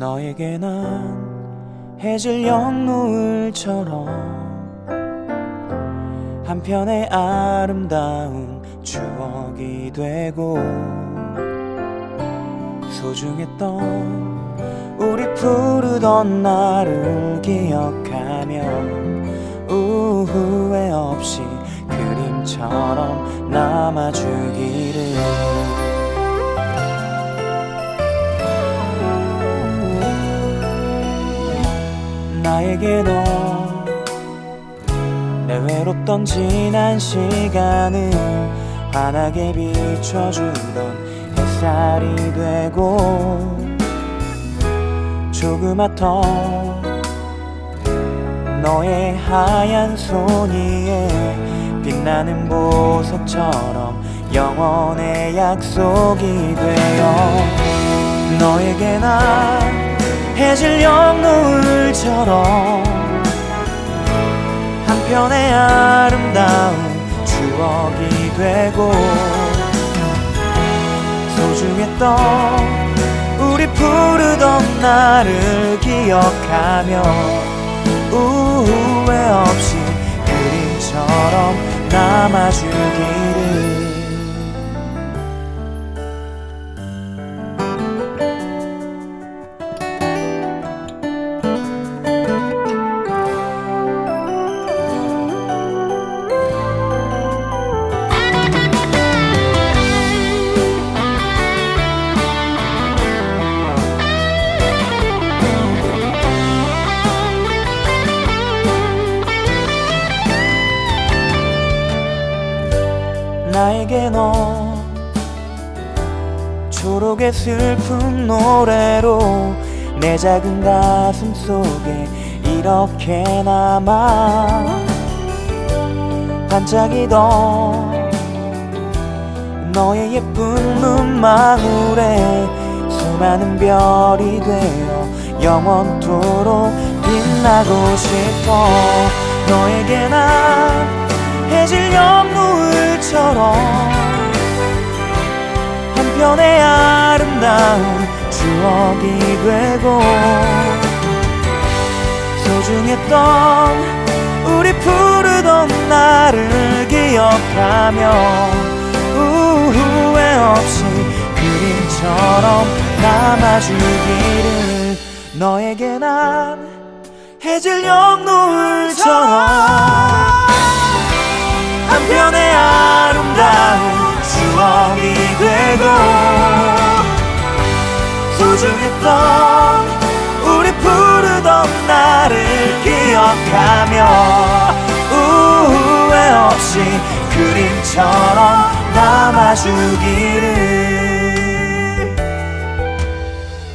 너에게 난 해질녘 노을처럼 한편의 아름다운 추억이 되고 소중했던 우리 부르던 날을 기억하며 후회 없이 그림처럼 남아주기를 나에게 너 내 외롭던 지난 시간을 환하게 비춰주던 햇살이 되고 조그맣던 너의 하얀 손 위에 빛나는 보석처럼 영원의 약속이 되어 너에게 난 해질녘 노을처럼 한편의 아름다운 추억이 되고 소중했던 우리 부르던 날을 기억하며 후회 없이 그림처럼 남아주기를 나에게 너 초록의 슬픈 노래로 내 작은 가슴 속에 이렇게 남아 반짝이던 너의 예쁜 눈망울에 수많은 별이 되어 영원토록 빛나고 싶어. 너에게 난 해질녘 노 추억이 되고 소중했던 우리 부르던 날을 기억하며 후회 없이 그림처럼 남아주기를 너에게 난 해질 녘 노을처럼 소중했던 우리 부르던 날을 기억하며 후회 없이 그림처럼 남아주기를.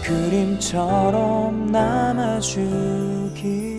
그림처럼 남아주기를